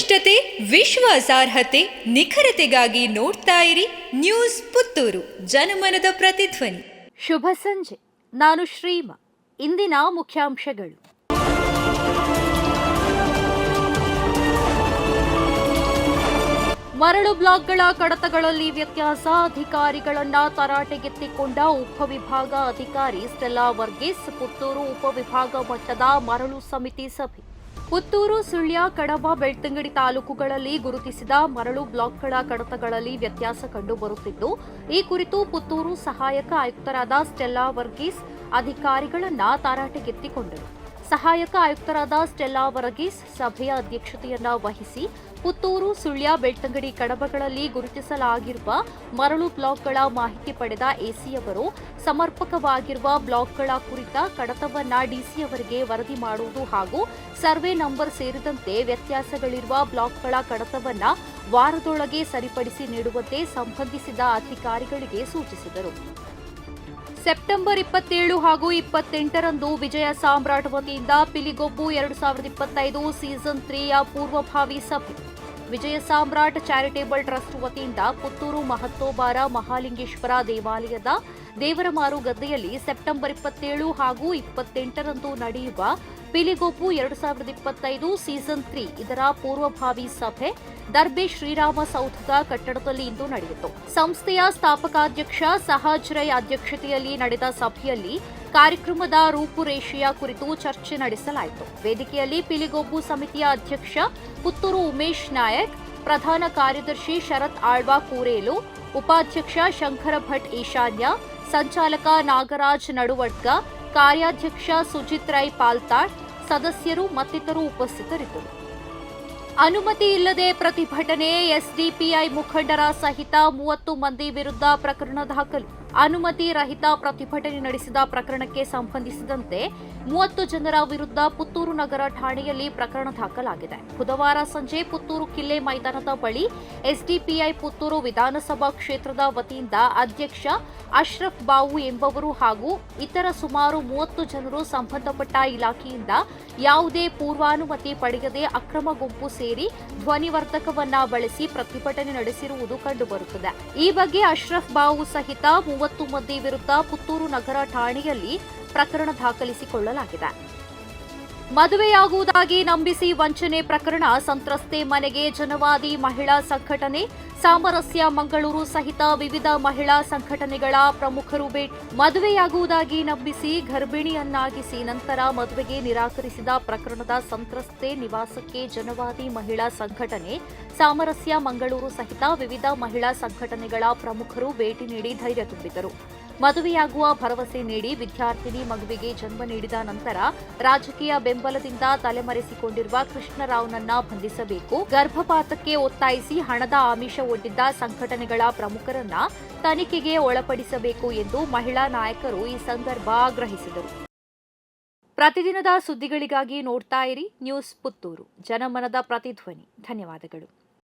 ವಸ್ತುನಿಷ್ಠತೆ ವಿಶ್ವಾಸಾರ್ಹತೆ ನಿಖರತೆಗಾಗಿ ನೋಡ್ತಾ ಇರಿ ನ್ಯೂಸ್ ಪುತ್ತೂರು. ಜನಮನದ ಪ್ರತಿಧ್ವನಿ. ಶುಭ ಸಂಜೆ. ನಾನು ಶ್ರೀಮಾ. ಇಂದಿನ ಮುಖ್ಯಾಂಶಗಳು. ಮರಳು ಬ್ಲಾಕ್ಗಳ ಕಡತಗಳಲ್ಲಿ ವ್ಯತ್ಯಾಸ ಅಧಿಕಾರಿಗಳನ್ನ ತರಾಟೆಗೆತ್ತಿಕೊಂಡ ಉಪವಿಭಾಗ ಅಧಿಕಾರಿ ಸ್ಟೆಲ್ಲಾ ವರ್ಗೀಸ್, ಪುತ್ತೂರು ಉಪವಿಭಾಗ ಮಟ್ಟದ ಮರಳು ಸಮಿತಿ ಸಭೆ. ಪುತ್ತೂರು ಸುಳ್ಯ ಕಡಬ ಬೆಳ್ತಂಗಡಿ ತಾಲೂಕುಗಳಲ್ಲಿ ಗುರುತಿಸಿದ ಮರಳು ಬ್ಲಾಕ್ಗಳ ಕಡತಗಳಲ್ಲಿ ವ್ಯತ್ಯಾಸ ಕಂಡುಬರುತ್ತಿದ್ದು, ಈ ಕುರಿತು ಪುತ್ತೂರು ಸಹಾಯಕ ಆಯುಕ್ತರಾದ ಸ್ಟೆಲ್ಲಾ ವರ್ಗೀಸ್ ಅಧಿಕಾರಿಗಳನ್ನ ತರಾಟೆಗೆತ್ತಿಕೊಂಡರು. ಸಹಾಯಕ ಆಯುಕ್ತರಾದ ಸ್ಟೆಲ್ಲಾ ವರಗೀಸ್ ಸಭೆಯ ಅಧ್ಯಕ್ಷತೆಯನ್ನ ವಹಿಸಿ ಪುತ್ತೂರು ಸುಳ್ಯ ಬೆಳ್ತಂಗಡಿ ಕಡಬಗಳಲ್ಲಿ ಗುರುತಿಸಲಾಗಿರುವ ಮರಳು ಬ್ಲಾಕ್ಗಳ ಮಾಹಿತಿ ಪಡೆದ ಎಸಿಯವರು ಸಮರ್ಪಕವಾಗಿರುವ ಬ್ಲಾಕ್ಗಳ ಕುರಿತ ಕಡತವನ್ನ ಡಿಸಿಯವರಿಗೆ ವರದಿ ಮಾಡುವುದು ಹಾಗೂ ಸರ್ವೆ ನಂಬರ್ ಸೇರಿದಂತೆ ವ್ಯತ್ಯಾಸಗಳಿರುವ ಬ್ಲಾಕ್ಗಳ ಕಡತವನ್ನ ವಾರದೊಳಗೆ ಸರಿಪಡಿಸಿ ನೀಡುವಂತೆ ಸಂಬಂಧಿಸಿದ ಅಧಿಕಾರಿಗಳಿಗೆ ಸೂಚಿಸಿದರು. ಸೆಪ್ಟೆಂಬರ್ ಇಪ್ಪತ್ತೇಳು ಹಾಗೂ ಇಪ್ಪತ್ತೆಂಟರಂದು ವಿಜಯ ಸಾಮ್ರಾಟ್ ವತಿಯಿಂದ ಪಿಲಿಗೊಬ್ಬು ಎರಡು ಸಾವಿರದ ಇಪ್ಪತ್ತೈದು ಸೀಸನ್ ತ್ರೀಯ ಪೂರ್ವಭಾವಿ ಸಭೆ. ವಿಜಯ ಸಾಮ್ರಾಟ್ ಚಾರಿಟೇಬಲ್ ಟ್ರಸ್ಟ್ ವತಿಯಿಂದ ಪುತ್ತೂರು ಮಹತ್ತೋಬಾರ ಮಹಾಲಿಂಗೇಶ್ವರ ದೇವಾಲಯದ ದೇವರಮಾರು ಗದ್ದೆಯಲ್ಲಿ ಸೆಪ್ಟೆಂಬರ್ ಇಪ್ಪತ್ತೇಳು ಹಾಗೂ ಇಪ್ಪತ್ತೆಂಟರಂದು ನಡೆಯುವ ಪಿಲಿಗೋಪು ಎರಡು ಸಾವಿರದ ಇಪ್ಪತ್ತೈದು ಸೀಸನ್ ತ್ರೀ ಇದರ ಪೂರ್ವಭಾವಿ ಸಭೆ ದರ್ಬೆ ಶ್ರೀರಾಮ ಸೌಧದ ಕಟ್ಟಡದಲ್ಲಿ ಇಂದು ನಡೆಯಿತು. ಸಂಸ್ಥೆಯ ಸ್ಥಾಪಕಾಧ್ಯಕ್ಷ ಸಹಜ್ ರೈ ಅಧ್ಯಕ್ಷತೆಯಲ್ಲಿ ನಡೆದ ಸಭೆಯಲ್ಲಿ ಕಾರ್ಯಕ್ರಮದ ರೂಪುರೇಷೆಯ ಕುರಿತು ಚರ್ಚೆ ನಡೆಸಲಾಯಿತು. ವೇದಿಕೆಯಲ್ಲಿ ಪಿಲಿಗೊಬ್ಬು ಸಮಿತಿಯ ಅಧ್ಯಕ್ಷ ಪುತ್ತೂರು ಉಮೇಶ್ ನಾಯಕ್, ಪ್ರಧಾನ ಕಾರ್ಯದರ್ಶಿ ಶರತ್ ಆಳ್ವಾ ಕೂರೇಲು, ಉಪಾಧ್ಯಕ್ಷ ಶಂಕರ ಭಟ್ ಈಶಾನ್ಯ, ಸಂಚಾಲಕ ನಾಗರಾಜ್ ನಡುವಡ್ಕ, ಕಾರ್ಯಾಧ್ಯಕ್ಷ ಸುಜಿತ್ ರೈ ಪಾಲ್ತಾಡ್ ಸದಸ್ಯರು ಮತ್ತಿತರು ಉಪಸ್ಥಿತರಿದ್ದರು. ಅನುಮತಿ ಇಲ್ಲದೆ ಪ್ರತಿಭಟನೆ ಎಸ್ಡಿಪಿಐ ಮುಖಂಡರ ಸಹಿತ ಮೂವತ್ತು ಮಂದಿ ವಿರುದ್ಧ ಪ್ರಕರಣ ದಾಖಲು. ಅನುಮತಿ ರಹಿತ ಪ್ರತಿಭಟನೆ ನಡೆಸಿದ ಪ್ರಕರಣಕ್ಕೆ ಸಂಬಂಧಿಸಿದಂತೆ ಮೂವತ್ತು ಜನರ ವಿರುದ್ಧ ಪುತ್ತೂರು ನಗರ ಠಾಣೆಯಲ್ಲಿ ಪ್ರಕರಣ ದಾಖಲಾಗಿದೆ. ಬುಧವಾರ ಸಂಜೆ ಪುತ್ತೂರು ಕಿಲ್ಲೆ ಮೈದಾನದ ಬಳಿ ಎಸ್ಡಿಪಿಐ ಪುತ್ತೂರು ವಿಧಾನಸಭಾ ಕ್ಷೇತ್ರದ ವತಿಯಿಂದ ಅಧ್ಯಕ್ಷ ಅಶ್ರಫ್ ಬಾವು ಎಂಬವರು ಹಾಗೂ ಇತರ ಸುಮಾರು ಮೂವತ್ತು ಜನರು ಸಂಬಂಧಪಟ್ಟ ಇಲಾಖೆಯಿಂದ ಯಾವುದೇ ಪೂರ್ವಾನುಮತಿ ಪಡೆಯದೆ ಅಕ್ರಮ ಗುಂಪು ಸೇರಿ ಧ್ವನಿವರ್ಧಕವನ್ನ ಬಳಸಿ ಪ್ರತಿಭಟನೆ ನಡೆಸಿರುವುದು ಕಂಡುಬರುತ್ತದೆ. ಈ ಬಗ್ಗೆ ಅಶ್ರಫ್ ಬಾವು ಸಹಿತ ಮೂವತ್ತು ಮಂದಿ ವಿರುದ್ಧ ಪುತ್ತೂರು ನಗರ ಠಾಣೆಯಲ್ಲಿ ಪ್ರಕರಣ ದಾಖಲಿಸಿಕೊಳ್ಳಲಾಗಿದೆ. ಮದುವೆಯಾಗುವುದಾಗಿ ನಂಬಿಸಿ ವಂಚನೆ ಪ್ರಕರಣ ಸಂತ್ರಸ್ತೆ ಮನೆಗೆ ಜನವಾದಿ ಮಹಿಳಾ ಸಂಘಟನೆ, ಸಾಮರಸ್ಯ ಮಂಗಳೂರು ಸಹಿತ ವಿವಿಧ ಮಹಿಳಾ ಸಂಘಟನೆಗಳ ಪ್ರಮುಖರು ಭೇಟಿ, ಮದುವೆಯಾಗುವುದಾಗಿ ನಂಬಿಸಿ ಗರ್ಭಿಣಿಯನ್ನಾಗಿಸಿ ನಂತರ ಮದುವೆಗೆ ನಿರಾಕರಿಸಿದ ಪ್ರಕರಣದ ಸಂತ್ರಸ್ತೆ ನಿವಾಸಕ್ಕೆ ಜನವಾದಿ ಮಹಿಳಾ ಸಂಘಟನೆ, ಸಾಮರಸ್ಯ ಮಂಗಳೂರು ಸಹಿತ ವಿವಿಧ ಮಹಿಳಾ ಸಂಘಟನೆಗಳ ಪ್ರಮುಖರು ಭೇಟಿ ನೀಡಿ ಧೈರ್ಯ ತುಂಬಿದರು ಮದುವೆಯಾಗುವ ಭರವಸೆ ನೀಡಿ ವಿದ್ಯಾರ್ಥಿನಿ ಮಗುವಿಗೆ ಜನ್ಮ ನೀಡಿದ ನಂತರ ರಾಜಕೀಯ ಬೆಂಬಲದಿಂದ ತಲೆಮರೆಸಿಕೊಂಡಿರುವ ಕೃಷ್ಣರಾವ್ನನ್ನ ಬಂಧಿಸಬೇಕು. ಗರ್ಭಪಾತಕ್ಕೆ ಒತ್ತಾಯಿಸಿ ಹಣದ ಆಮಿಷ ಒಡ್ಡಿದ್ದ ಸಂಘಟನೆಗಳ ಪ್ರಮುಖರನ್ನ ತನಿಖೆಗೆ ಒಳಪಡಿಸಬೇಕು ಎಂದು ಮಹಿಳಾ ನಾಯಕರು ಈ ಸಂದರ್ಭ ಆಗ್ರಹಿಸಿದರು. ಪ್ರತಿದಿನದ ಸುದ್ದಿಗಳಿಗಾಗಿ ನೋಡ್ತಾ ಇರಿ ನ್ಯೂಸ್ ಪುತ್ತೂರು. ಜನಮನದ ಪ್ರತಿಧ್ವನಿ. ಧನ್ಯವಾದಗಳು.